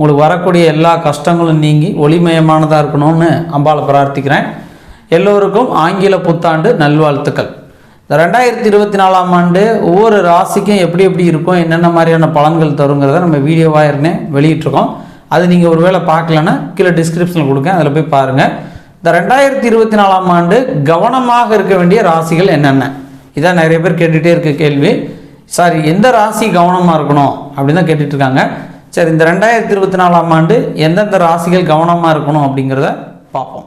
உங்களுக்கு வரக்கூடிய எல்லா கஷ்டங்களும் நீங்கி ஒளிமயமானதாக இருக்கணும்னு அம்பாளை பிரார்த்திக்கிறேன். எல்லோருக்கும் ஆங்கில புத்தாண்டு நல்வாழ்த்துக்கள். இந்த ரெண்டாயிரத்தி இருபத்தி நாலாம் ஆண்டு ஒவ்வொரு ராசிக்கும் எப்படி எப்படி இருக்கும் என்னென்ன மாதிரியான பலன்கள் தருங்கிறத நம்ம வீடியோவாக இருந்தே வெளியிட்டிருக்கோம். அது நீங்கள் ஒருவேளை பார்க்கலன்னா கீழே டிஸ்கிரிப்ஷனில் கொடுங்க அதில் போய் பாருங்கள் இந்த ரெண்டாயிரத்தி இருபத்தி நாலாம் ஆண்டு கவனமாக இருக்க வேண்டிய ராசிகள் என்னென்ன? இதான் நிறைய பேர் கேட்டுகிட்டே இருக்க கேள்வி. சாரி எந்த ராசி கவனமாக இருக்கணும் அப்படின்னு தான் கேட்டுட்ருக்காங்க சரி இந்த ரெண்டாயிரத்தி இருபத்தி நாலாம் ஆண்டு எந்தெந்த ராசிகள் கவனமாக இருக்கணும் அப்படிங்கிறத பார்ப்போம்.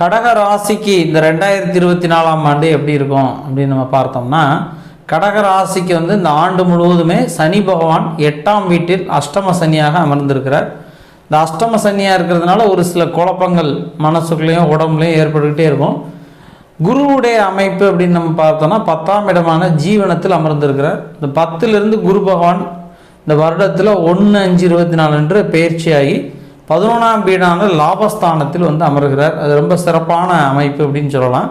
கடக ராசிக்கு இந்த ரெண்டாயிரத்தி இருபத்தி நாலாம் ஆண்டு எப்படி இருக்கும் அப்படின்னு நம்ம பார்த்தோம்னா கடக ராசிக்கு வந்து இந்த ஆண்டு முழுவதுமே சனி பகவான் எட்டாம் வீட்டில் அஷ்டம சனியாக அமர்ந்திருக்கிறார். இந்த அஷ்டம சனியாக இருக்கிறதுனால ஒரு சில குழப்பங்கள் மனசுக்குள்ளேயும் உடம்புலையும் ஏற்பட்டுக்கிட்டே இருக்கும். குருவுடைய அமைப்பு அப்படின்னு நம்ம பார்த்தோம்னா பத்தாம் இடமான ஜீவனத்தில் அமர்ந்திருக்கிறார். இந்த பத்திலிருந்து குரு பகவான் இந்த வருடத்தில் ஒன்று அஞ்சு இருபத்தி நாலு அன்று பயிற்சியாகி பதினொன்றாம் வீடான லாபஸ்தானத்தில் வந்து அமர்கிறார். அது ரொம்ப சிறப்பான அமைப்பு அப்படின்னு சொல்லலாம்.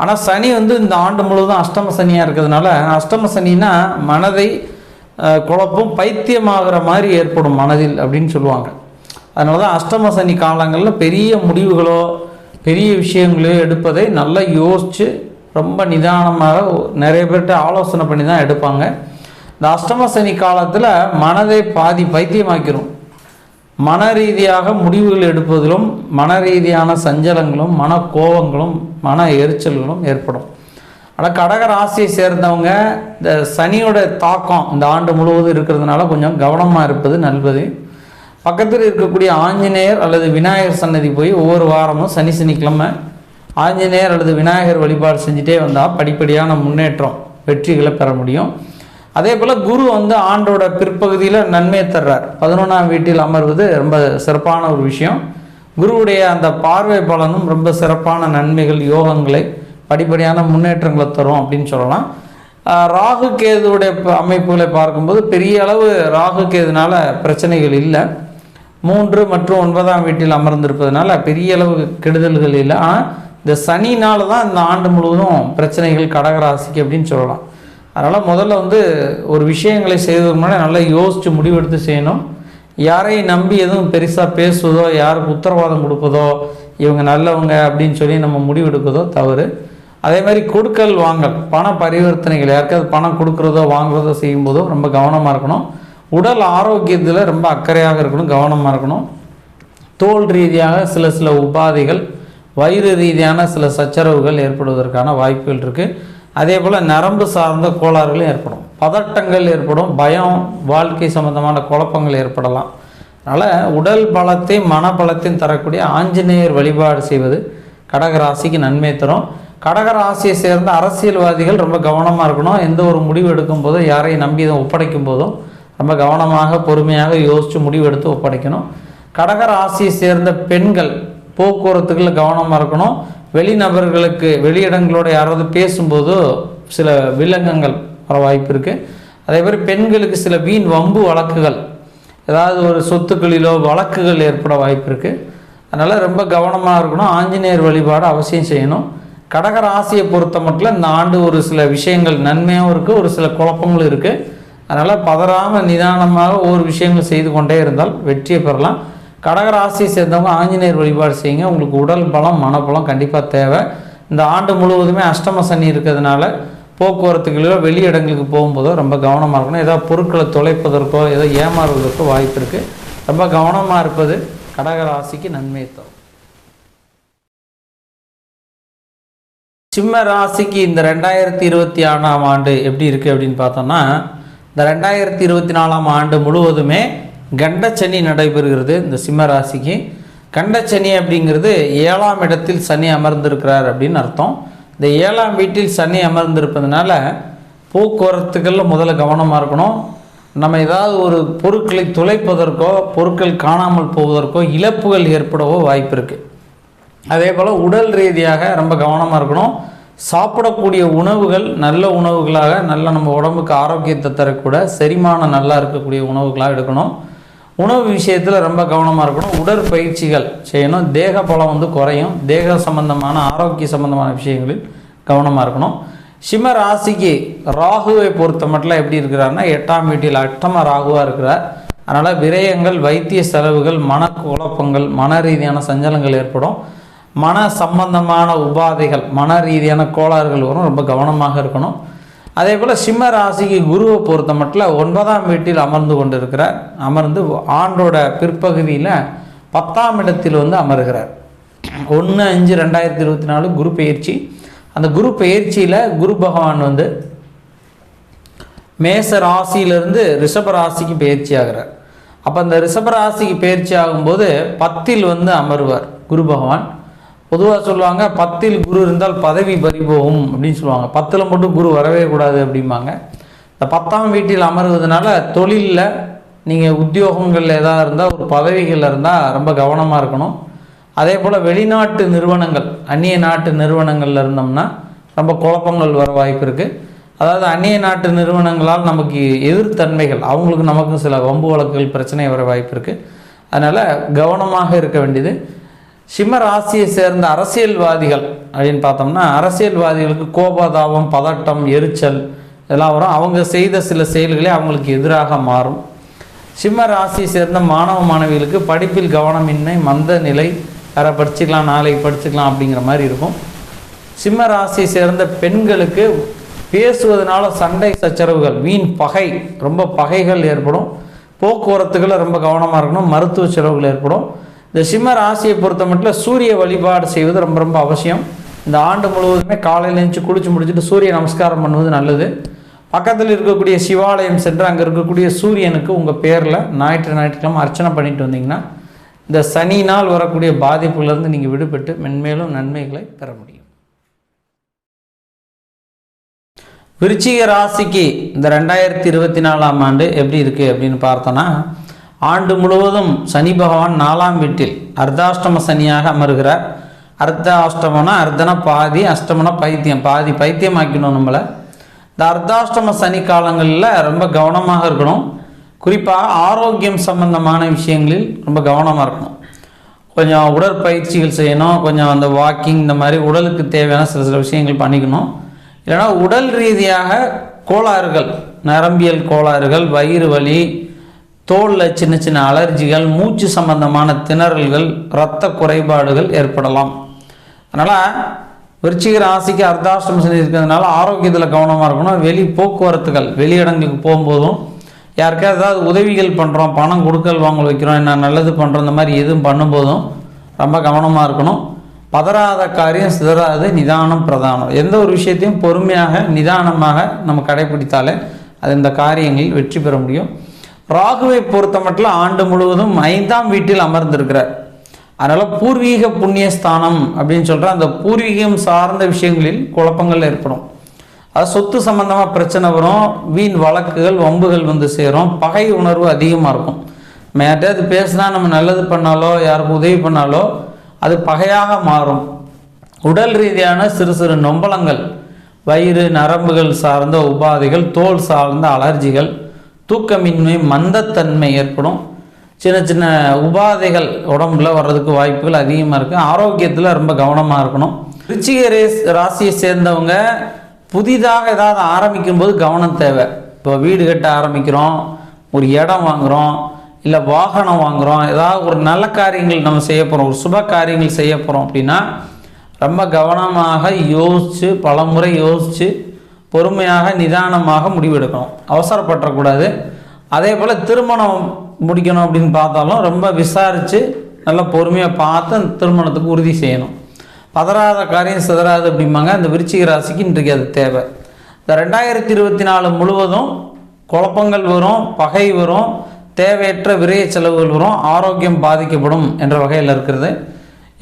ஆனால் சனி வந்து இந்த ஆண்டு முழுவதும் அஷ்டம சனியாக இருக்கிறதுனால அஷ்டம சனினா மனதை குழப்பம் குழப்பும் பைத்தியமாகிற மாதிரி ஏற்படும் மனதில் அப்படின்னு சொல்லுவாங்க. அதனால தான் அஷ்டம சனி காலங்களில் பெரிய முடிவுகளோ பெரிய விஷயங்களோ எடுப்பதை நல்லா யோசித்து ரொம்ப நிதானமாக நிறைய பேர்கிட்ட ஆலோசனை பண்ணி தான் எடுப்பாங்க. இந்த அஷ்டம சனி காலத்தில் மனதை பாதி பைத்தியமாக்கிறோம் மன ரீதியாக முடிவுகள் எடுப்பதிலும் மன ரீதியான சஞ்சலங்களும் மன கோபங்களும் மன எரிச்சல்களும் ஏற்படும். ஆனால் கடக ராசியை சேர்ந்தவங்க இந்த சனியோட தாக்கம் இந்த ஆண்டு முழுவதும் இருக்கிறதுனால கொஞ்சம் கவனமாக இருப்பது நல்லது. பக்கத்தில் இருக்கக்கூடிய ஆஞ்சநேயர் அல்லது விநாயகர் சன்னதி போய் ஒவ்வொரு வாரமும் சனி சனிக்கிழமை ஆஞ்சநேயர் அல்லது விநாயகர் வழிபாடு செஞ்சுட்டே வந்தால் படிப்படியான முன்னேற்றம் வெற்றிகளை பெற முடியும். அதே போல் குரு வந்து ஆண்டோட பிற்பகுதியில் நன்மையை தர்றார். பதினொன்றாம் வீட்டில் அமர்வது ரொம்ப சிறப்பான ஒரு விஷயம். குருவுடைய அந்த பார்வை பலனும் ரொம்ப சிறப்பான நன்மைகள் யோகங்களை படிப்படியான முன்னேற்றங்களை தரும் அப்படின்னு சொல்லலாம். ராகு கேதுவுடைய ப- அமைப்புகளை பார்க்கும்போது பெரிய அளவு ராகு கேதுனால பிரச்சனைகள் இல்லை. மூன்று மற்றும் ஒன்பதாம் வீட்டில் அமர்ந்திருப்பதனால பெரிய அளவு கெடுதல்கள் இல்லை. ஆனால் இந்த சனினால தான் இந்த ஆண்டு முழுவதும் பிரச்சனைகள் கடகராசிக்கு அப்படின்னு சொல்லலாம். அதனால் முதல்ல வந்து ஒரு விஷயங்களை செய்வதற்கு முன்னாடி நல்லா யோசித்து முடிவெடுத்து செய்யணும். யாரையும் நம்பி எதுவும் பெருசாக பேசுவதோ யாருக்கு உத்தரவாதம் கொடுப்பதோ இவங்க நல்லவங்க அப்படின்னு சொல்லி நம்ம முடிவெடுப்பதோ தவறு. அதே மாதிரி கொடுக்கல் வாங்கல். பண பரிவர்த்தனைகள் யாருக்காவது பணம் கொடுக்குறதோ வாங்குறதோ செய்யும்போதோ ரொம்ப கவனமாக இருக்கணும். உடல் ஆரோக்கியத்தில் ரொம்ப அக்கறையாக இருக்கணும் கவனமாக இருக்கணும். தோல் ரீதியாக சில சில உபாதைகள் வயிறு ரீதியான சில சச்சரவுகள் ஏற்படுவதற்கான வாய்ப்புகள் இருக்குது அதே போல் நரம்பு சார்ந்த கோளாறுகளும் ஏற்படும். பதட்டங்கள் ஏற்படும் பயம் வாழ்க்கை சம்பந்தமான குழப்பங்கள் ஏற்படலாம். அதனால் உடல் பலத்தையும் மனபலத்தையும் தரக்கூடிய ஆஞ்சநேயர் வழிபாடு செய்வது கடகராசிக்கு நன்மை தரும். கடகராசியை சேர்ந்த அரசியல்வாதிகள் ரொம்ப கவனமாக இருக்கணும். எந்த ஒரு முடிவு எடுக்கும் போதும் யாரையும் நம்பி இதை ஒப்படைக்கும் போதும் ரொம்ப கவனமாக பொறுமையாக யோசித்து முடிவெடுத்து ஒப்படைக்கணும். கடக ராசியை சேர்ந்த பெண்கள் போக்குவரத்துகளில் கவனமாக இருக்கணும். வெளிநபர்களுக்கு வெளியிடங்களோட யாராவது பேசும்போது சில வில்லங்கங்கள் வர வாய்ப்பு இருக்குது அதே மாதிரி பெண்களுக்கு சில வீண் வம்பு வழக்குகள் ஏதாவது ஒரு சொத்துக்களிலோ வழக்குகள் ஏற்பட வாய்ப்பு இருக்குது அதனால் ரொம்ப கவனமாக இருக்கணும். ஆஞ்சநேயர் வழிபாடு அவசியம் செய்யணும். கடக ராசியை பொறுத்த மட்டும் இந்த ஆண்டு ஒரு சில விஷயங்கள் நன்மையாகவும் இருக்குது ஒரு சில குழப்பங்களும் இருக்குது அதனால் பதறாமல் நிதானமாக ஒவ்வொரு விஷயங்கள் செய்து கொண்டே இருந்தால் வெற்றியை பெறலாம். கடகராசியை சேர்ந்தவங்க ஆஞ்சநேயர் வழிபாடு செய்யுங்க. உங்களுக்கு உடல் பலம் மனப்பலம் கண்டிப்பாக தேவை. இந்த ஆண்டு முழுவதுமே அஷ்டம சனி இருக்கிறதுனால போக்குவரத்துகளிலோ வெளி இடங்களுக்கு போகும்போதோ ரொம்ப கவனமாக இருக்கணும். ஏதாவது பொருட்களை தொலைப்பதற்கோ ஏதோ ஏமாறுவதற்கோ வாய்ப்பு இருக்குது ரொம்ப கவனமாக இருப்பது கடகராசிக்கு நன்மை நன்மையை தரும். சிம்ம ராசிக்கு இந்த ரெண்டாயிரத்தி இருபத்தி ஆறாம் ஆண்டு எப்படி இருக்குது அப்படின்னு பார்த்தோம்னா இந்த ரெண்டாயிரத்தி இருபத்தி நாலாம் ஆண்டு முழுவதுமே கண்டச்சனி நடைபெறுகிறது இந்த சிம்ம ராசிக்கு. கண்டச்சனி அப்படிங்கிறது ஏழாம் இடத்தில் சனி அமர்ந்திருக்கிறார் அப்படின்னு அர்த்தம். இந்த ஏழாம் வீட்டில் சனி அமர்ந்திருப்பதுனால போக்குவரத்துக்களில் முதல்ல கவனமாக இருக்கணும். நம்ம ஏதாவது ஒரு பொருட்களை துளைப்பதற்கோ பொருட்கள் காணாமல் போவதற்கோ இழப்புகள் ஏற்படவோ வாய்ப்பு இருக்குது அதே போல் உடல் ரீதியாக ரொம்ப கவனமாக இருக்கணும். சாப்பிடக்கூடிய உணவுகள் நல்ல உணவுகளாக நல்ல நம்ம உடம்புக்கு ஆரோக்கியத்தை தரக்கூட செரிமானம் நல்லா இருக்கக்கூடிய உணவுகளாக எடுக்கணும். உணவு விஷயத்தில் ரொம்ப கவனமாக இருக்கணும். உடற்பயிற்சிகள் செய்யணும். தேக பலம் வந்து குறையும். தேக சம்பந்தமான ஆரோக்கிய சம்பந்தமான விஷயங்களில் கவனமாக இருக்கணும். சிம்ம ராசிக்கு ராகுவை பொறுத்த மட்டும் எப்படி இருக்கிறாருன்னா எட்டாம் வீட்டில் அட்டம ராகுவாக இருக்கிறார். அதனால் விரயங்கள் வைத்திய செலவுகள் மன குழப்பங்கள் மன ரீதியான சஞ்சலங்கள் ஏற்படும். மன சம்பந்தமான உபாதைகள் மன ரீதியான கோளாறுகள் வரும். ரொம்ப கவனமாக இருக்கணும். அதே போல் சிம்ம ராசிக்கு குருவை பொறுத்த மட்டும் ஒன்பதாம் வீட்டில் அமர்ந்து கொண்டிருக்கிறார். அமர்ந்து ஆண்டோட பிற்பகுதியில் பத்தாம் இடத்தில் வந்து அமர்கிறார். ஒன்று அஞ்சு ரெண்டாயிரத்தி இருபத்தி நாலு குரு பயிற்சி அந்த குரு பயிற்சியில் குரு பகவான் வந்து மேச ராசியிலிருந்து ரிஷப ராசிக்கு பயிற்சி ஆகிறார் அப்போ அந்த ரிஷப ராசிக்கு பயிற்சி ஆகும்போது பத்தில் வந்து அமர்வார் குரு பகவான். பொதுவாக சொல்லுவாங்க பத்தில் குரு இருந்தால் பதவி பறிபோகும் அப்படின்னு சொல்லுவாங்க. பத்தில் மட்டும் குரு வரவே கூடாது அப்படிம்பாங்க. இந்த பத்தாம் வீட்டில் அமர்வதனால தொழிலில் நீங்கள் உத்தியோகங்கள் எதாவது இருந்தால் ஒரு பதவிகள் இருந்தால் ரொம்ப கவனமாக இருக்கணும். அதே போல் வெளிநாட்டு நிறுவனங்கள் அந்நிய நாட்டு நிறுவனங்களில் இருந்தோம்னா ரொம்ப குழப்பங்கள் வர வாய்ப்பு இருக்குது அதாவது அந்நிய நாட்டு நிறுவனங்களால் நமக்கு எதிர்த்தன்மைகள் அவங்களுக்கு நமக்கும் சில வம்பு வழக்குகள் பிரச்சனை வர வாய்ப்பு இருக்குது அதனால் கவனமாக இருக்க வேண்டியது சிம்ம ராசியை சேர்ந்த அரசியல்வாதிகள் அப்படின்னு பார்த்தோம்னா அரசியல்வாதிகளுக்கு கோபதாபம் பதட்டம் எரிச்சல் இதெல்லாம் வரும். அவங்க செய்த சில செயல்களே அவங்களுக்கு எதிராக மாறும். சிம்ம ராசியை சேர்ந்த மாணவ மாணவிகளுக்கு படிப்பில் கவனமின்மை மந்த நிலை வேற படிச்சுக்கலாம் நாளைக்கு படிச்சுக்கலாம் அப்படிங்கிற மாதிரி இருக்கும். சிம்ம ராசியை சேர்ந்த பெண்களுக்கு பேசுவதனால சண்டை சச்சரவுகள் வீண் பகை ரொம்ப பகைகள் ஏற்படும். போக்குவரத்துகளில் ரொம்ப கவனமாக இருக்கணும். மருத்துவ செலவுகள் ஏற்படும். இந்த சிம்ம ராசியை பொறுத்த மட்டும் சூரிய வழிபாடு செய்வது ரொம்ப ரொம்ப அவசியம். இந்த ஆண்டு முழுவதுமே காலையில் எழுந்து குளிச்சு முடிச்சுட்டு சூரிய நமஸ்காரம் பண்ணுவது நல்லது. பக்கத்தில் இருக்கக்கூடிய சிவாலயம் சென்று அங்கே இருக்கக்கூடிய சூரியனுக்கு உங்கள் பேரில் ஞாயிற்று ஞாயிற்றுக்கிழமை அர்ச்சனை பண்ணிட்டு வந்தீங்கன்னா இந்த சனி நாள் வரக்கூடிய பாதிப்புலேருந்து நீங்கள் விடுபட்டு மென்மேலும் நன்மைகளை பெற முடியும். விருச்சிக ராசிக்கு இந்த ரெண்டாயிரத்தி இருபத்தி நாலாம் ஆண்டு எப்படி இருக்குது அப்படின்னு பார்த்தோன்னா ஆண்டு முழுவதும் சனி பகவான் நாலாம் வீட்டில் அர்த்தாஷ்டம சனியாக அமர்கிறார். அர்த்த அஷ்டமனா அர்த்தனா பாதி அஷ்டமனா பைத்தியம். பாதி பைத்தியம் ஆக்கணும் நம்மளை. இந்த அர்த்தாஷ்டம சனி காலங்களில் ரொம்ப கவனமாக இருக்கணும். குறிப்பாக ஆரோக்கியம் சம்பந்தமான விஷயங்களில் ரொம்ப கவனமாக இருக்கணும். கொஞ்சம் உடற்பயிற்சிகள் செய்யணும். கொஞ்சம் அந்த வாக்கிங் இந்த மாதிரி உடலுக்கு தேவையான சில சில விஷயங்கள் பண்ணிக்கணும். இல்லைன்னா உடல் ரீதியாக கோளாறுகள் நரம்பியல் கோளாறுகள் வயிறு வலி தோலில் சின்ன சின்ன அலர்ஜிகள் மூச்சு சம்பந்தமான திணறல்கள் இரத்த குறைபாடுகள் ஏற்படலாம். அதனால் விருச்சிக ராசிக்கு அர்த்தாஷ்டம் சனி இருக்கிறதுனால ஆரோக்கியத்தில் கவனமாக இருக்கணும். வெளி போக்குவரத்துகள் வெளியிடங்களுக்கு போகும்போதும் யாருக்காவது ஏதாவது உதவிகள் பண்ணுறோம் பணம் கொடுக்கல் வாங்கல் வைக்கிறோம் என்ன நல்லது பண்ணுறோம் இந்த மாதிரி எதுவும் பண்ணும்போதும் ரொம்ப கவனமாக இருக்கணும். பதறாத காரியம் சிதறாது நிதானம் பிரதானம். எந்த ஒரு விஷயத்தையும் பொறுமையாக நிதானமாக நம்ம கடைபிடித்தாலே அது இந்த காரியங்களில் வெற்றி பெற முடியும். ராகுவை பொறுத்த மட்டும் ஆண்டு முழுவதும் ஐந்தாம் வீட்டில் அமர்ந்திருக்கிறார். அதனால் பூர்வீக புண்ணியஸ்தானம் அப்படின்னு சொல்கிற அந்த பூர்வீகம் சார்ந்த விஷயங்களில் குழப்பங்கள் ஏற்படும். அது சொத்து சம்பந்தமாக பிரச்சனை வரும் வீண் வழக்குகள் வம்புகள் வந்து சேரும் பகை உணர்வு அதிகமாக இருக்கும். நம்ம அது பேசினா நம்ம நல்லது பண்ணாலோ யாருக்கு உதவி பண்ணாலோ அது பகையாக மாறும். உடல் ரீதியான சிறு சிறு நொம்பலங்கள் வயிறு நரம்புகள் சார்ந்த உபாதைகள் தோல் சார்ந்த அலர்ஜிகள் தூக்கமின்மை மந்தத்தன்மை ஏற்படும். சின்ன சின்ன உபாதைகள் உடம்புல வர்றதுக்கு வாய்ப்புகள் அதிகமாக இருக்குது ஆரோக்கியத்தில் ரொம்ப கவனமாக இருக்கணும். ரிச்சிக ரேஸ் ராசியை சேர்ந்தவங்க புதிதாக ஏதாவது ஆரம்பிக்கும் போது கவனம் தேவை. இப்போ வீடு கட்ட ஆரம்பிக்கிறோம் ஒரு இடம் வாங்குகிறோம் இல்லை வாகனம் வாங்குகிறோம் ஏதாவது ஒரு நல்ல காரியங்கள் நம்ம செய்ய போகிறோம் ஒரு சுப காரியங்கள் செய்ய போகிறோம் அப்படின்னா ரொம்ப கவனமாக யோசித்து பலமுறை யோசித்து பொறுமையாக நிதானமாக முடிவெடுக்கணும். அவசரப்பட்டக்கூடாது அதே போல் திருமணம் முடிக்கணும் அப்படின்னு பார்த்தாலும் ரொம்ப விசாரித்து நல்லா பொறுமையாக பார்த்து அந்த திருமணத்துக்கு உறுதி செய்யணும். பதறாத காரியம் சிதறாது அப்படிம்பாங்க. அந்த விருச்சிக ராசிக்கு இன்றைக்கு அது தேவை. இந்த ரெண்டாயிரத்தி இருபத்தி நாலு முழுவதும் குழப்பங்கள் வரும் பகை வரும் தேவையற்ற விரைய செலவுகள் வரும் ஆரோக்கியம் பாதிக்கப்படும் என்ற வகையில் இருக்கிறது.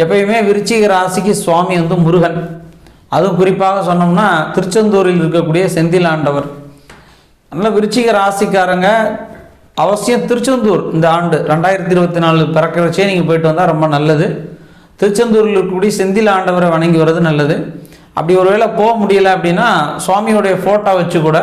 எப்பயுமே விருச்சிக ராசிக்கு சுவாமி வந்து முருகன். அதுவும் குறிப்பாக சொன்னோம்னா திருச்செந்தூரில் இருக்கக்கூடிய செந்தில் ஆண்டவர் அதனால் விருச்சிக ராசிக்காரங்க. அவசியம் திருச்செந்தூர் இந்த ஆண்டு ரெண்டாயிரத்தி இருபத்தி நாலு பிறக்கிறச்சே நீங்கள் போயிட்டு வந்தால் ரொம்ப நல்லது. திருச்செந்தூரில் இருக்கக்கூடிய செந்தில் ஆண்டவரை வணங்கி வர்றது நல்லது. அப்படி ஒருவேளை போக முடியல அப்படின்னா சுவாமியோடைய ஃபோட்டோ வச்சு கூட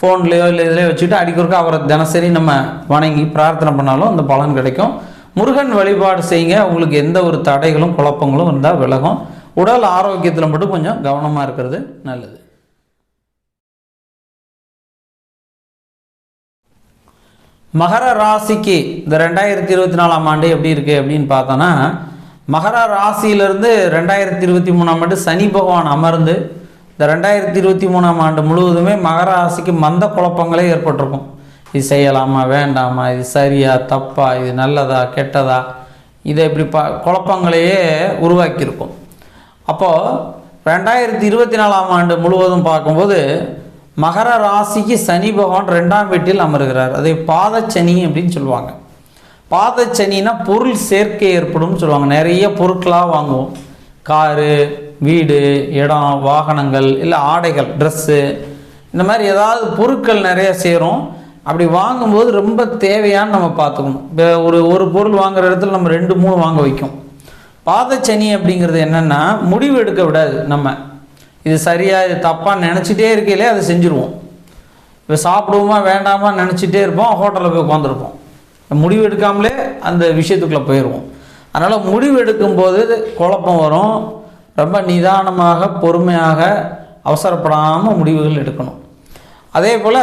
ஃபோன்லேயோ இல்லை இதுலேயோ வச்சுட்டு அடிக்கொருக்க அவரை தினசரி நம்ம வணங்கி பிரார்த்தனை பண்ணாலும் அந்த பலன் கிடைக்கும். முருகன் வழிபாடு செய்யுங்க. உங்களுக்கு எந்த ஒரு தடைகளும் குழப்பங்களும் இருந்தால் விலகும். உடல் ஆரோக்கியத்தில் மட்டும் கொஞ்சம் கவனமாக இருக்கிறது நல்லது. மகர ராசிக்கு இந்த ரெண்டாயிரத்தி இருபத்தி நாலாம் ஆண்டு எப்படி இருக்குது அப்படின்னு பார்த்தோன்னா மகர ராசியிலிருந்து ரெண்டாயிரத்தி இருபத்தி மூணாம் ஆண்டு சனி பகவான் அமர்ந்து இந்த ரெண்டாயிரத்தி இருபத்தி மூணாம் ஆண்டு முழுவதுமே மகர ராசிக்கு மந்த குழப்பங்களே ஏற்பட்டிருக்கும். இது செய்யலாமா வேண்டாமா இது சரியா தப்பா இது நல்லதா கெட்டதா இதை இப்படி ப குழப்பங்களையே உருவாக்கியிருக்கும். அப்போது ரெண்டாயிரத்தி இருபத்தி நாலாம் ஆண்டு முழுவதும் பார்க்கும்போது மகர ராசிக்கு சனி பகவான் ரெண்டாம் வீட்டில் அமர்கிறார். அதை பாதச்சனி அப்படின்னு சொல்லுவாங்க. பாதச்சனின்னா பொருள் சேர்க்கை ஏற்படும் சொல்லுவாங்க. நிறைய பொருட்களாக வாங்குவோம். காரு வீடு இடம் வாகனங்கள் இல்லை ஆடைகள் ட்ரெஸ்ஸு இந்த மாதிரி ஏதாவது பொருட்கள் நிறைய சேரும் அப்படி வாங்கும்போது ரொம்ப தேவையான்னு நம்ம பார்த்துக்கணும். இப்போ ஒரு ஒரு பொருள் வாங்குற இடத்துல நம்ம ரெண்டு மூணு வாங்க வைக்கும். பாதச்சனி அப்படிங்கிறது என்னென்னா முடிவு எடுக்க விடாது நம்ம. இது சரியாக இது தப்பாக நினச்சிட்டே இருக்கையிலே அதை செஞ்சுருவோம். இப்போ சாப்பிடுவோமா வேண்டாமா நினச்சிட்டே இருப்போம் ஹோட்டலில் போய் உட்காந்துருப்போம் முடிவு எடுக்காமலே அந்த விஷயத்துக்குள்ளே போயிடுவோம் அதனால் முடிவு எடுக்கும்போது குழப்பம் வரும். ரொம்ப நிதானமாக பொறுமையாக அவசரப்படாமல் முடிவுகள் எடுக்கணும். அதே போல்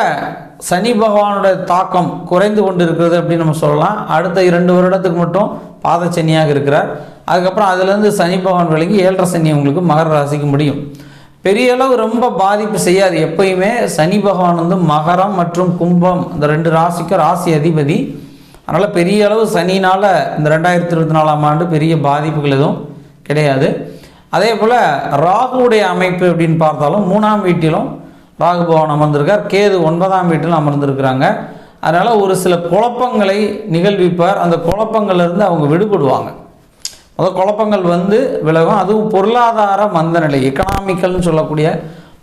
சனி பகவானோட தாக்கம் குறைந்து கொண்டு இருக்கிறது அப்படின்னு நம்ம சொல்லலாம். அடுத்த இரண்டு வருடத்துக்கு மட்டும் பாதச்சனியாக இருக்கிறார். அதுக்கப்புறம் அதுலேருந்து சனி பகவான் விலகி ஏழரை சனி உங்களுக்கு மகர ராசிக்கு முடியும். பெரிய அளவு ரொம்ப பாதிப்பு செய்யாது. எப்பயுமே சனி பகவான் வந்து மகரம் மற்றும் கும்பம் இந்த ரெண்டு ராசிக்கும் ராசி அதிபதி. அதனால் பெரிய அளவு சனினால் இந்த ரெண்டாயிரத்தி இருபத்தி நாலாம் ஆண்டு பெரிய பாதிப்புகள் எதுவும் கிடையாது. அதே போல் ராகுவுடைய அமைப்பு அப்படின்னு பார்த்தாலும் மூணாம் வீட்டிலும் ராகு பகவான் அமர்ந்திருக்கார். கேது ஒன்பதாம் வீட்டிலும் அமர்ந்திருக்கிறாங்க. அதனால் ஒரு சில குழப்பங்களை நிகழ்விப்பார். அந்த குழப்பங்கள்லேருந்து அவங்க விடுபடுவாங்க. அந்த குழப்பங்கள் வந்து விலகும். அதுவும் பொருளாதார மந்த நிலை எக்கனாமிக்கல்னு சொல்லக்கூடிய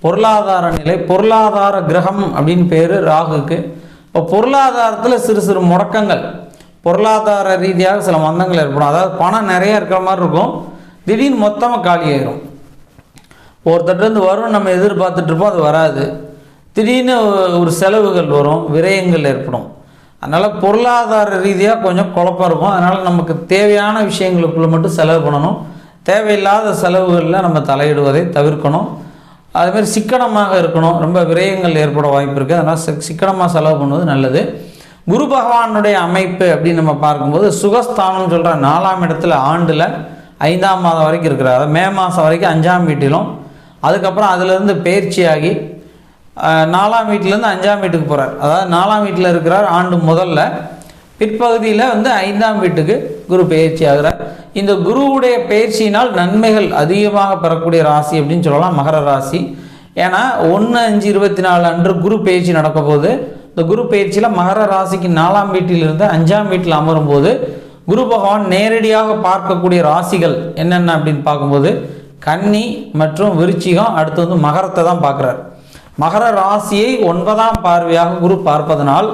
பொருளாதார நிலை பொருளாதார கிரகம் அப்படின்னு பேர் ராகுக்கு. இப்போ பொருளாதாரத்தில் சிறு சிறு முடக்கங்கள். பொருளாதார ரீதியாக சில மந்தங்கள் ஏற்படும். அதாவது பணம் நிறைய இருக்கிற மாதிரி இருக்கும். திடீர்னு மொத்தமாக காலியாயிரும் ஒருத்தர்லேருந்து வரும் நம்ம எதிர்பார்த்துட்ருப்போம் அது வராது. திடீர்னு ஒரு செலவுகள் வரும் விரயங்கள் ஏற்படும். அதனால் பொருளாதார ரீதியாக கொஞ்சம் குழப்பம் இருக்கும். அதனால் நமக்கு தேவையான விஷயங்களுக்குள்ள மட்டும் செலவு பண்ணணும். தேவையில்லாத செலவுகளில் நம்ம தலையிடுவதை தவிர்க்கணும். அதுமாதிரி சிக்கனமாக இருக்கணும். ரொம்ப விரயங்கள் ஏற்பட வாய்ப்பு இருக்குது அதனால் சிக் சிக்கனமாக செலவு பண்ணுவது நல்லது. குரு பகவானுடைய அமைப்பு அப்படின்னு நம்ம பார்க்கும்போது சுகஸ்தானம்னு சொல்கிற நாலாம் இடத்துல ஆண்டில் ஐந்தாம் மாதம் வரைக்கும் இருக்கிறார். மே மாதம் வரைக்கும் அஞ்சாம் வீட்டிலும். அதுக்கப்புறம் அதுலேருந்து பயிற்சியாகி நாலாம் வீட்டிலேருந்து அஞ்சாம் வீட்டுக்கு போகிறார் அதாவது நாலாம் வீட்டில் இருக்கிறார் ஆண்டு முதல்ல. பிற்பகுதியில் வந்து ஐந்தாம் வீட்டுக்கு குரு பயிற்சி ஆகிறார். இந்த குருவுடைய பயிற்சியினால் நன்மைகள் அதிகமாக பெறக்கூடிய ராசி அப்படின்னு சொல்லலாம் மகர ராசி. ஏன்னா ஒன்று அஞ்சு இருபத்தி நாலு அன்று குரு பயிற்சி நடக்க போது இந்த குரு பயிற்சியில் மகர ராசிக்கு நாலாம் வீட்டிலிருந்து அஞ்சாம் வீட்டில் அமரும் போது குரு பகவான் நேரடியாக பார்க்கக்கூடிய ராசிகள் என்னென்ன அப்படின்னு பார்க்கும்போது கன்னி மற்றும் விருச்சிகம் அடுத்து வந்து மகரத்தை தான் பார்க்குறார். மகர ராசியை ஒன்பதாம் பார்வையாக குரு பார்ப்பதனால்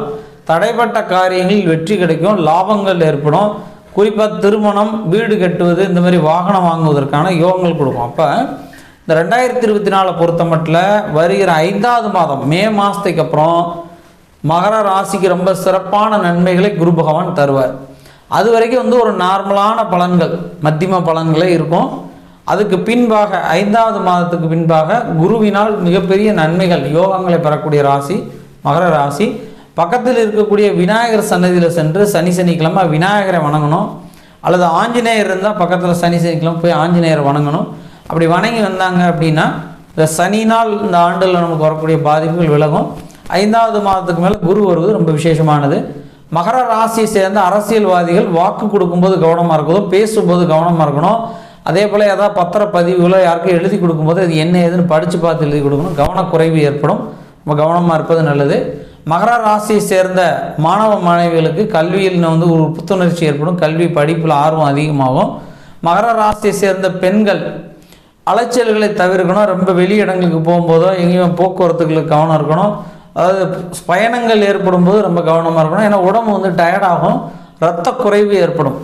தடைப்பட்ட காரியங்களில் வெற்றி கிடைக்கும் லாபங்கள் ஏற்படும். குறிப்பாக திருமணம் வீடு கட்டுவது இந்த மாதிரி வாகனம் வாங்குவதற்கான யோகங்கள் கொடுக்கும். அப்போ இந்த ரெண்டாயிரத்தி இருபத்தி நாலை பொறுத்த மட்டும் வருகிற ஐந்தாவது மாதம் மே மாதத்துக்கு அப்புறம் மகர ராசிக்கு ரொம்ப சிறப்பான நன்மைகளை குரு பகவான் தருவார். அது வரைக்கும் வந்து ஒரு நார்மலான பலன்கள் மத்தியம பலன்களே இருக்கும். அதுக்கு பின்பாக ஐந்தாவது மாதத்துக்கு பின்பாக குருவினால் மிகப்பெரிய நன்மைகள் யோகங்களை பெறக்கூடிய ராசி மகர ராசி. பக்கத்தில் இருக்கக்கூடிய விநாயகர் சன்னதியில் சென்று சனி சனிக்கிழமை விநாயகரை வணங்கணும். அல்லது ஆஞ்சநேயர் இருந்தால் பக்கத்தில் சனி சனிக்கிழமை போய் ஆஞ்சநேயரை வணங்கணும். அப்படி வணங்கி வந்தாங்க அப்படின்னா இந்த சனினால் இந்த ஆண்டில் நமக்கு வரக்கூடிய பாதிப்புகள் விலகும். ஐந்தாவது மாதத்துக்கு மேலே குரு வருவது ரொம்ப விசேஷமானது. மகர ராசியை சேர்ந்த அரசியல்வாதிகள் வாக்கு கொடுக்கும்போது கவனமாக இருக்கணும் பேசும்போது கவனமாக இருக்கணும். அதே போல் ஏதாவது பத்திர பதிவுகளோ யாருக்கும் எழுதி கொடுக்கும்போது அது என்ன ஏதுன்னு படித்து பார்த்து எழுதி கொடுக்கணும். கவனக்குறைவு ஏற்படும். நம்ம கவனமாக இருப்பது நல்லது. மகர ராசியை சேர்ந்த மாணவ மாணவிகளுக்கு கல்வியில் வந்து ஒரு புத்துணர்ச்சி ஏற்படும். கல்வி படிப்பில் ஆர்வம் அதிகமாகும். மகர ராசியை சேர்ந்த பெண்கள் அலைச்சல்களை தவிர்க்கணும். ரொம்ப வெளி இடங்களுக்கு போகும்போதோ எங்கேயும் போக்குவரத்துகளுக்கு கவனம் இருக்கணும். அதாவது பயணங்கள் ஏற்படும் போது ரொம்ப கவனமாக இருக்கணும். ஏன்னா உடம்பு வந்து டயர்டாகும் இரத்த குறைவு ஏற்படும்.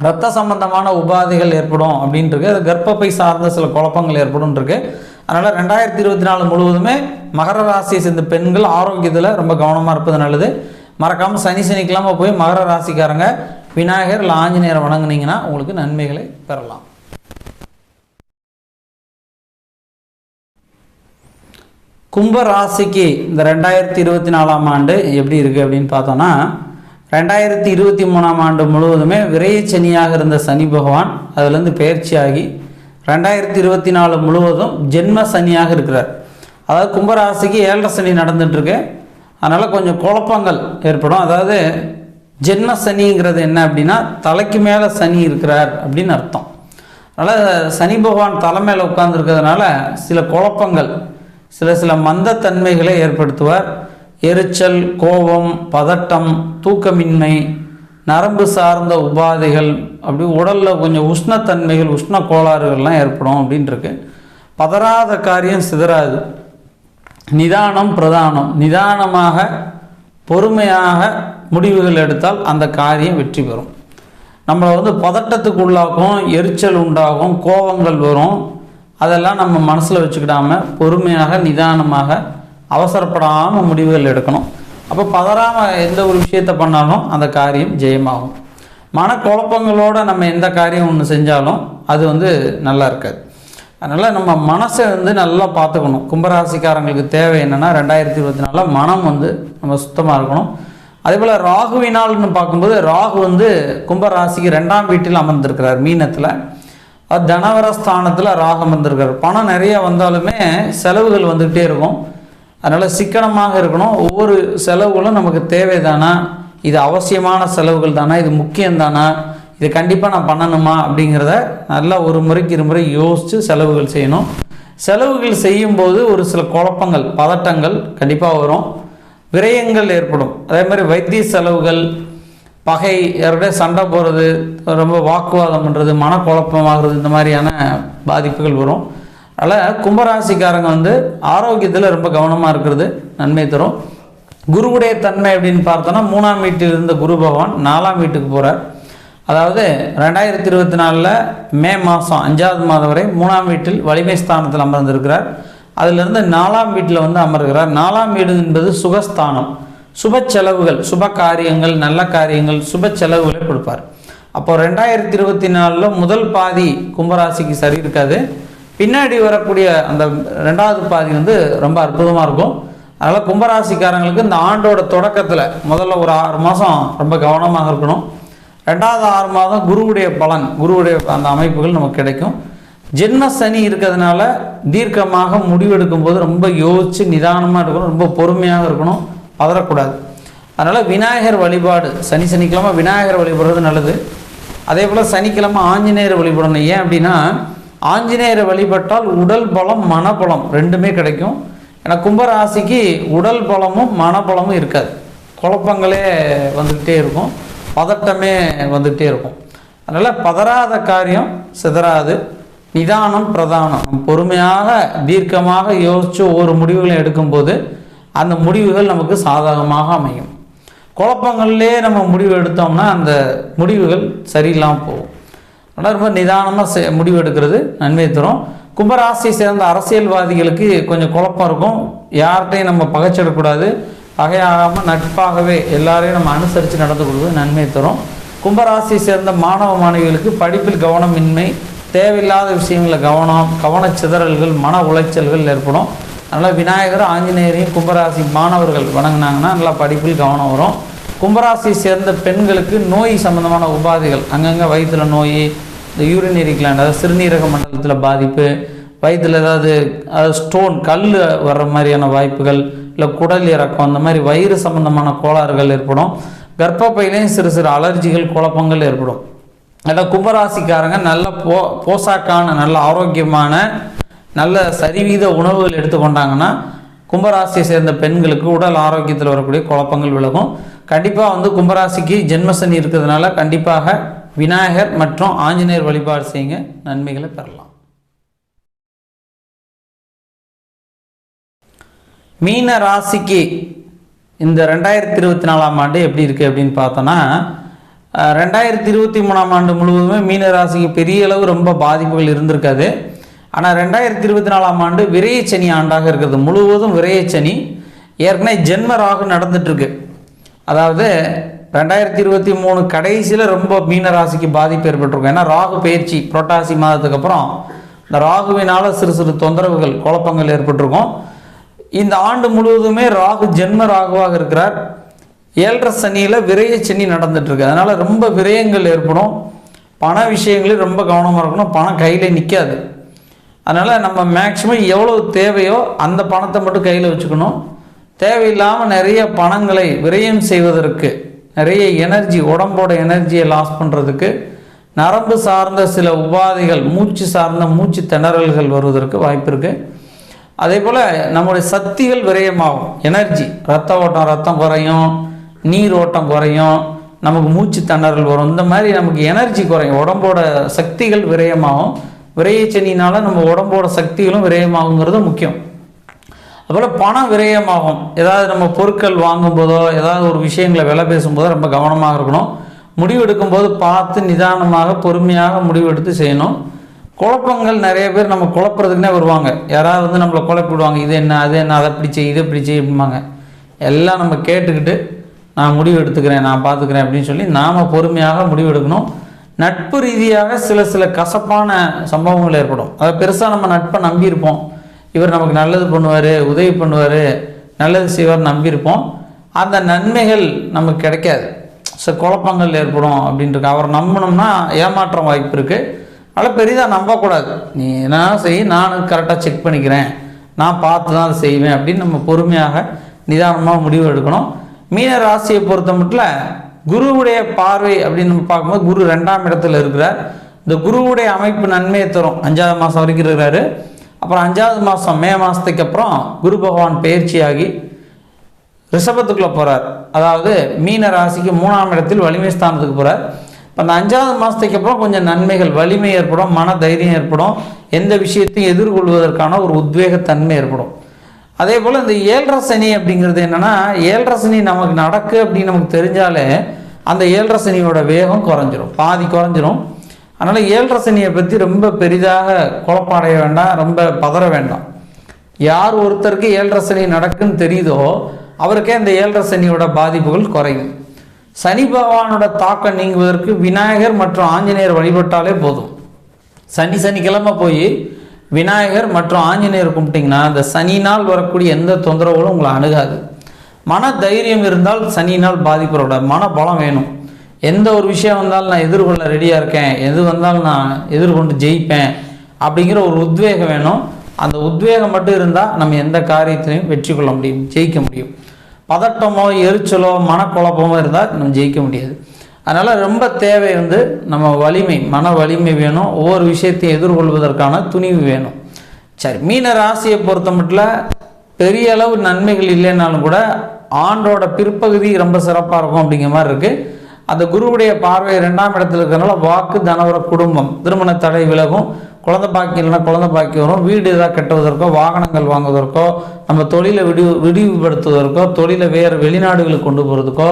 இரத்த சம்பந்தமான உபாதைகள் ஏற்படும் அப்படின்ட்டுருக்கு. அது கர்ப்பப்பை சார்ந்த சில குழப்பங்கள் ஏற்படும் இருக்கு அதனால் ரெண்டாயிரத்தி இருபத்தி நாலு முழுவதுமே மகர ராசியை சேர்ந்த பெண்கள் ஆரோக்கியத்தில் ரொம்ப கவனமாக இருப்பது நல்லது. மறக்காமல் சனி சனிக்கிழமை போய் மகர ராசிக்காரங்க விநாயகர் இல்லை ஆஞ்சநேயரை வணங்குனீங்கன்னா உங்களுக்கு நன்மைகளை பெறலாம். கும்ப ராசிக்கு இந்த ரெண்டாயிரத்தி இருபத்தி நாலாம் ஆண்டு எப்படி இருக்குது அப்படின்னு பார்த்தோன்னா ரெண்டாயிரத்தி இருபத்தி மூணாம் ஆண்டு முழுவதுமே விரையச்சனியாக இருந்த சனி பகவான் அதுலேருந்து பயிற்சியாகி ரெண்டாயிரத்தி இருபத்தி நாலு முழுவதும் ஜென்ம சனியாக இருக்கிறார். அதாவது கும்பராசிக்கு ஏழரை சனி நடந்துட்டுருக்கு. அதனால் கொஞ்சம் குழப்பங்கள் ஏற்படும். அதாவது ஜென்ம சனிங்கிறது என்ன அப்படின்னா தலைக்கு மேலே சனி இருக்கிறார் அப்படின்னு அர்த்தம். அதனால் சனி பகவான் தலை மேலே உட்கார்ந்துருக்கிறதுனால சில குழப்பங்கள் சில சில மந்தத்தன்மைகளை ஏற்படுத்துவார். எரிச்சல் கோபம் பதட்டம் தூக்கமின்மை நரம்பு சார்ந்த உபாதைகள் அப்படி உடலில் கொஞ்சம் உஷ்ணத்தன்மைகள் உஷ்ண கோளாறுகள்லாம் ஏற்படும் அப்படின்ட்டுருக்கு பதறாத காரியம் சிதறாது. நிதானம் பிரதானம். நிதானமாக பொறுமையாக முடிவுகள் எடுத்தால் அந்த காரியம் வெற்றி பெறும். நம்மளை வந்து பதட்டத்துக்கு உள்ளாக்கும் எரிச்சல் உண்டாகும் கோபங்கள் வரும். அதெல்லாம் நம்ம மனசில் வச்சுக்கிடாமல் பொறுமையாக நிதானமாக அவசரப்படாமல் முடிவுகள் எடுக்கணும். அப்போ பதறாமல் எந்த ஒரு விஷயத்தை பண்ணாலும் அந்த காரியம் ஜெயமாகும். மனக்குழப்பங்களோடு நம்ம எந்த காரியம் ஒன்று செஞ்சாலும் அது வந்து நல்லா இருக்காது. அதனால் நம்ம மனசை வந்து நல்லா பார்த்துக்கணும். கும்பராசிக்காரங்களுக்கு தேவை என்னென்னா ரெண்டாயிரத்தி இருபத்தி நாலில் மனம் வந்து நம்ம சுத்தமாக இருக்கணும். அதே போல் ராகுவினால்னு பார்க்கும்போது ராகு வந்து கும்பராசிக்கு ரெண்டாம் வீட்டில் அமர்ந்திருக்கிறார் மீனத்தில். தனவர ஸ்தானத்தில் ராகு அமர்ந்திருக்கிறார். பணம் நிறைய வந்தாலுமே செலவுகள் வந்துக்கிட்டே இருக்கும். அதனால் சிக்கனமாக இருக்கணும். ஒவ்வொரு செலவுகளும் நமக்கு தேவைதானா? இது அவசியமான செலவுகள் தானா? இது முக்கியம்தானா இது கண்டிப்பாக நான் பண்ணணுமா? அப்படிங்கிறத நல்லா ஒரு முறைக்கு இருமுறை யோசித்து செலவுகள் செய்யணும். செலவுகள் செய்யும்போது ஒரு சில குழப்பங்கள் பதட்டங்கள் கண்டிப்பாக வரும். விரயங்கள் ஏற்படும். அதே மாதிரி வைத்திய செலவுகள் பகை யாருடைய சண்டை போடுறது ரொம்ப வாக்குவாதம் பண்ணுறது மனக்குழப்பமாகிறது இந்த மாதிரியான பாதிப்புகள் வரும். அதனால் கும்பராசிக்காரங்க வந்து ஆரோக்கியத்தில் ரொம்ப கவனமாக இருக்கிறது நன்மை தரும். குருவுடைய தன்மை அப்படின்னு பார்த்தோன்னா மூணாம் வீட்டில் இருந்த குரு பகவான் நாலாம் வீட்டுக்கு போகிறார் அதாவது ரெண்டாயிரத்தி இருபத்தி நாலில் மே மாதம் அஞ்சாவது மாதம் வரை மூணாம் வீட்டில் வலிமை ஸ்தானத்தில் அமர்ந்திருக்கிறார். அதிலிருந்து நாலாம் வீட்டில் வந்து அமர்கிறார். நாலாம் வீடு என்பது சுகஸ்தானம். சுப செலவுகள் சுப காரியங்கள் நல்ல காரியங்கள் சுப செலவுகளை கொடுப்பார். அப்போ ரெண்டாயிரத்தி இருபத்தி நாலில் முதல் பாதி கும்பராசிக்கு சரி இருக்காது. பின்னாடி வரக்கூடிய அந்த ரெண்டாவது பாதி வந்து ரொம்ப அற்புதமாக இருக்கும். அதனால் கும்பராசிக்காரங்களுக்கு இந்த ஆண்டோட தொடக்கத்தில் முதல்ல ஒரு ஆறு மாதம் ரொம்ப கவனமாக இருக்கணும். ரெண்டாவது ஆறு மாதம் குருவுடைய பலன் குருவுடைய அந்த அமைப்புகள் நமக்கு கிடைக்கும். ஜென்ம சனி இருக்கிறதுனால தீர்க்கமாக முடிவெடுக்கும் போது ரொம்ப யோசித்து நிதானமாக இருக்கணும் ரொம்ப பொறுமையாக இருக்கணும் பதறக்கூடாது. அதனால் விநாயகர் வழிபாடு சனி சனிக்கிழமை விநாயகர் வழிபடுறது நல்லது. அதே போல் சனிக்கிழமை ஆஞ்சநேயர் வழிபடணும். ஏன் அப்படின்னா ஆஞ்சநேயரை வழிபட்டால் உடல் பலம் மனபலம் ரெண்டுமே கிடைக்கும். ஏன்னா கும்பராசிக்கு உடல் பலமும் மனபலமும் இருக்காது. குழப்பங்களே வந்துக்கிட்டே இருக்கும். பதட்டமே வந்துக்கிட்டே இருக்கும். அதனால் பதறாத காரியம் சிதறாது. நிதானம் பிரதானம். பொறுமையாக தீர்க்கமாக யோசித்து ஒவ்வொரு முடிவுகளையும் எடுக்கும்போது அந்த முடிவுகள் நமக்கு சாதகமாக அமையும். குழப்பங்கள்லேயே நம்ம முடிவு எடுத்தோம்னா அந்த முடிவுகள் சரியில்லாமல் போகும். ஆனால் ரொம்ப நிதானமாக செ முடிவு எடுக்கிறது நன்மை தரும். கும்பராசியை சேர்ந்த அரசியல்வாதிகளுக்கு கொஞ்சம் குழப்பம் இருக்கும். யார்கிட்டையும் நம்ம பகைச்சிடக்கூடாது பகையாகாமல் நட்பாகவே எல்லாரையும் நம்ம அனுசரித்து நடந்து கொள்வது நன்மை தரும். கும்பராசியை சேர்ந்த மாணவ மாணவிகளுக்கு படிப்பில் கவனமின்மை தேவையில்லாத விஷயங்களில் கவனம் கவனச்சிதறல்கள் மன உளைச்சல்கள் ஏற்படும். அதனால் விநாயகர் ஆஞ்சநேயரையும் கும்பராசி மாணவர்கள் வணங்கினாங்கன்னா நல்லா படிப்பில் கவனம் வரும். கும்பராசியை சேர்ந்த பெண்களுக்கு நோய் சம்பந்தமான உபாதைகள் அங்கங்கே வயிற்றில் நோய் இந்த யூரினரி கிளாண்ட் அதாவது சிறுநீரக மண்டலத்தில் பாதிப்பு வயிற்றில் ஏதாவது ஸ்டோன் கல் வர்ற மாதிரியான வாய்ப்புகள் இல்லை குடல் இறக்கம் அந்த மாதிரி வயிறு சம்பந்தமான கோளாறுகள் ஏற்படும். கர்ப்பப்பையிலையும் சிறு சிறு அலர்ஜிகள் குழப்பங்கள் ஏற்படும். அதான் கும்பராசிக்காரங்க நல்ல போ போசாக்கான நல்ல ஆரோக்கியமான நல்ல சரிவீத உணவுகள் எடுத்துக்கொண்டாங்கன்னா கும்பராசியை சேர்ந்த பெண்களுக்கு உடல் ஆரோக்கியத்தில் வரக்கூடிய குழப்பங்கள் விலகும். கண்டிப்பாக வந்து கும்பராசிக்கு ஜென்மசனி இருக்கிறதுனால கண்டிப்பாக விநாயகர் மற்றும் ஆஞ்சநேயர் வழிபாடு செய்யுங்க நன்மைகளை பெறலாம். மீன ராசிக்கு இந்த ரெண்டாயிரத்தி இருபத்தி நாலாம் ஆண்டு எப்படி இருக்குது அப்படின்னு பார்த்தோன்னா ரெண்டாயிரத்தி இருபத்தி மூணாம் ஆண்டு முழுவதுமே மீன ராசிக்கு பெரிய அளவு ரொம்ப பாதிப்புகள் இருந்திருக்காது. ஆனால் ரெண்டாயிரத்தி இருபத்தி நாலாம் ஆண்டு விரையச்சனி ஆண்டாக இருக்கிறது. முழுவதும் விரையச்சனி ஏற்கனவே ஜென்ம ராகு நடந்துட்டுருக்கு அதாவது ரெண்டாயிரத்தி இருபத்தி மூணு கடைசியில் ரொம்ப மீன ராசிக்கு பாதிப்பு ஏற்பட்டிருக்கும். ஏன்னா ராகு பயிற்சி புரட்டாசி மாதத்துக்கு அப்புறம் இந்த ராகுவினால் சிறு சிறு தொந்தரவுகள் குழப்பங்கள் ஏற்பட்டிருக்கும். இந்த ஆண்டு முழுவதுமே ராகு ஜென்ம ராகுவாக இருக்கிறார். ஏழரை சனியில் விரைய சனி நடந்துட்டுருக்கு அதனால் ரொம்ப விரயங்கள் ஏற்படும். பண விஷயங்களையும் ரொம்ப கவனமாக இருக்கணும். பணம் கையில் நிற்காது அதனால் நம்ம மேக்ஸிமம் எவ்வளோ தேவையோ அந்த பணத்தை மட்டும் கையில் வச்சுக்கணும். தேவையில்லாமல் நிறைய பணங்களை விரயம் செய்வதற்கு நிறைய எனர்ஜி உடம்போட எனர்ஜியை லாஸ் பண்ணுறதுக்கு நரம்பு சார்ந்த சில உபாதைகள் மூச்சு சார்ந்த மூச்சு திணறல்கள் வருவதற்கு வாய்ப்பு இருக்குது அதே போல் நம்முடைய சக்திகள் விரயமாகும். எனர்ஜி ரத்த ஓட்டம் ரத்தம் குறையும் நீர் ஓட்டம் குறையும் நமக்கு மூச்சு திணறல் வரும். இந்த மாதிரி நமக்கு எனர்ஜி குறையும். உடம்போட சக்திகள் விரயமாகும். விரயச்சனினால நம்ம உடம்போட சக்திகளும் விரயமாகுங்கிறது முக்கியம். அதுபோல் பணம் விரயமாகும். ஏதாவது நம்ம பொருட்கள் வாங்கும்போதோ ஏதாவது ஒரு விஷயங்களை விலை பேசும்போதோ ரொம்ப கவனமாக இருக்கணும். முடிவு எடுக்கும்போது பார்த்து நிதானமாக பொறுமையாக முடிவெடுத்து செய்யணும். குழப்பங்கள் நிறைய பேர் நம்ம குழப்புறதுக்குனே வருவாங்க. யாராவது வந்து நம்மளை குழப்பிடுவாங்க இது என்ன அது என்ன அதை இப்படி செய் இதை இப்படி அப்படிம்பாங்க. எல்லாம் நம்ம கேட்டுக்கிட்டு நான் முடிவு எடுத்துக்கிறேன் நான் பார்த்துக்கிறேன் அப்படின்னு சொல்லி நாம் பொறுமையாக முடிவு எடுக்கணும் நட்பு ரீதியாக சில சில கசப்பான சம்பவங்கள் ஏற்படும். அதை பெருசாக நம்ம நட்பை நம்பியிருப்போம். இவர் நமக்கு நல்லது பண்ணுவார் உதவி பண்ணுவார் நல்லது செய்வார் நம்பியிருப்போம். அந்த நன்மைகள் நமக்கு கிடைக்காது. சில குழப்பங்கள் ஏற்படும் அப்படின்ட்டு அவர் நம்பினோம்னா ஏமாற்றம் வாய்ப்பு இருக்குது அதனால் பெரிதாக நம்பக்கூடாது. நீ என்ன செய் நானும் கரெக்டாக செக் பண்ணிக்கிறேன். நான் பார்த்து தான் அதை செய்வேன் அப்படின்னு நம்ம பொறுமையாக நிதானமாக முடிவு எடுக்கணும். மீன ராசியை பொறுத்த மட்டும் குருவுடைய பார்வை அப்படின்னு நம்ம பார்க்கும்போது குரு ரெண்டாம் இடத்துல இருக்கிறார். இந்த குருவுடைய அமைப்பு நன்மையை தரும். அஞ்சாவது மாதம் வரைக்கும் இருக்கிறாரு. அப்புறம் அஞ்சாவது மாதம் மே மாதத்துக்கு அப்புறம் குரு பகவான் பயிற்சியாகி ரிஷபத்துக்குள்ளே போகிறார் அதாவது மீன ராசிக்கு மூணாம் இடத்தில் வலிமை ஸ்தானத்துக்கு போகிறார் இப்போ அந்த அஞ்சாவது மாதத்துக்கு அப்புறம் கொஞ்சம் நன்மைகள் வலிமை ஏற்படும் மன தைரியம் ஏற்படும். எந்த விஷயத்தையும் எதிர்கொள்வதற்கான ஒரு உத்வேகத்தன்மை ஏற்படும். அதே போல் இந்த ஏழரை சனி அப்படிங்கிறது என்னென்னா ஏழரை சனி நமக்கு நடக்கு அப்படின்னு நமக்கு தெரிஞ்சாலே அந்த ஏழரை சனியோட வேகம் குறைஞ்சிரும். பாதி குறைஞ்சிரும். அதனால் ஏழரை சனியை பற்றி ரொம்ப பெரிதாக குழப்படைய வேண்டாம் ரொம்ப பதற வேண்டாம். யார் ஒருத்தருக்கு ஏழரை சனி நடக்குன்னு தெரியுதோ அவருக்கே அந்த ஏழரை சனியோட பாதிப்புகள் குறையும். சனி பகவானோட தாக்கம் நீங்குவதற்கு விநாயகர் மற்றும் ஆஞ்சநேயர் வழிபட்டாலே போதும். சனி சனிக்கிழமை போய் விநாயகர் மற்றும் ஆஞ்சநேயர் கும்பிட்டிங்கன்னா அந்த சனினால் வரக்கூடிய எந்த தொந்தரவுகளும் உங்களை அணுகாது. மன தைரியம் இருந்தால் சனி நாள் பாதிப்பரோட மன பலம் வேணும். எந்த ஒரு விஷயம் வந்தாலும் நான் எதிர்கொள்ள ரெடியாக இருக்கேன். எது வந்தாலும் நான் எதிர்கொண்டு ஜெயிப்பேன். அப்படிங்கிற ஒரு உத்வேகம் வேணும். அந்த உத்வேகம் மட்டும் இருந்தால் நம்ம எந்த காரியத்திலையும் வெற்றி கொள்ள முடியும் ஜெயிக்க முடியும். பதட்டமோ எரிச்சலோ மனக்குழப்பமோ இருந்தால் நம்ம ஜெயிக்க முடியாது. அதனால் ரொம்ப தேவை வந்து நம்ம வலிமை மன வலிமை வேணும். ஒவ்வொரு விஷயத்தையும் எதிர்கொள்வதற்கான துணிவு வேணும். சரி மீன ராசியை பொறுத்த மட்டும் பெரிய அளவு நன்மைகள் இல்லைனாலும் கூட ஆண்டோட பிற்பகுதி ரொம்ப சிறப்பாக இருக்கும் அப்படிங்கிற மாதிரி இருக்குது அந்த குருவுடைய பார்வை ரெண்டாம் இடத்துல இருக்கிறனால வாக்கு தனவர குடும்பம் திருமண தடை விலகும். குழந்தை பாக்கி இல்லைன்னா குழந்தை பாக்கி வரும். வீடு ஏதாவது கட்டுவதற்கோ வாகனங்கள் வாங்குவதற்கோ நம்ம தொழிலை விடி விரிவுபடுத்துவதற்கோ தொழிலை வேறு வெளிநாடுகளுக்கு கொண்டு போகிறதுக்கோ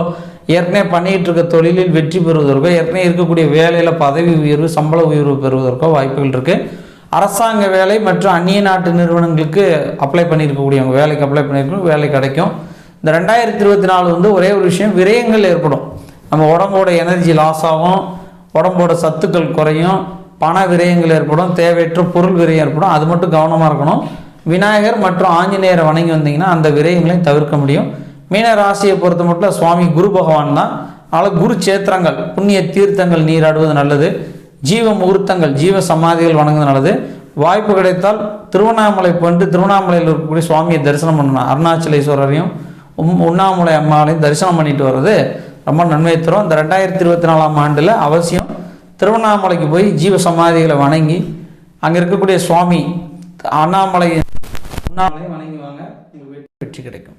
ஏற்கனவே பண்ணிகிட்டு இருக்க தொழிலில் வெற்றி பெறுவதற்கோ ஏற்கனவே இருக்கக்கூடிய வேலையில் பதவி உயர்வு சம்பள உயர்வு பெறுவதற்கோ வாய்ப்புகள் இருக்குது அரசாங்க வேலை மற்றும் அந்நிய நாட்டு நிறுவனங்களுக்கு அப்ளை பண்ணியிருக்கக்கூடியவங்க வேலைக்கு அப்ளை பண்ணியிருக்கோம் வேலை கிடைக்கும். இந்த ரெண்டாயிரத்தி இருபத்தி நாலு வந்து ஒரே ஒரு விஷயம் விரயங்கள் ஏற்படும். நம்ம உடம்போட எனர்ஜி லாஸ் ஆகும் உடம்போட சத்துக்கள் குறையும் பண விரயங்கள் ஏற்படும் தேவையற்ற பொருள் விரயம் ஏற்படும். அது மட்டும் கவனமாக இருக்கணும். விநாயகர் மற்றும் ஆஞ்சநேயரை வணங்கி வந்தீங்கன்னா அந்த விரயங்களையும் தவிர்க்க முடியும். மீன ராசியை பொறுத்த மட்டும் சுவாமி குரு பகவான் தான். அதனால் குரு சேத்திரங்கள் புண்ணிய தீர்த்தங்கள் நீராடுவது நல்லது. ஜீவ முகூர்த்தங்கள் ஜீவ சமாதிகள் வணங்குவது நல்லது. வாய்ப்பு கிடைத்தால் திருவண்ணாமலை போன்று திருவண்ணாமலையில் இருக்கக்கூடிய சுவாமியை தரிசனம் பண்ணணும். அருணாச்சலேஸ்வரரையும் உம் உண்ணாமலை அம்மாவையும் தரிசனம் பண்ணிட்டு வர்றது ரொம்ப நன்மை தரும். இந்த ரெண்டாயிரத்தி இருபத்தி நாலாம் ஆண்டில் அவசியம் திருவண்ணாமலைக்கு போய் ஜீவ சமாதிகளை வணங்கி அங்கே இருக்கக்கூடிய சுவாமி அண்ணாமலை அண்ணாமலை வணங்கி வாங்க. வெற்றி கிடைக்கும்.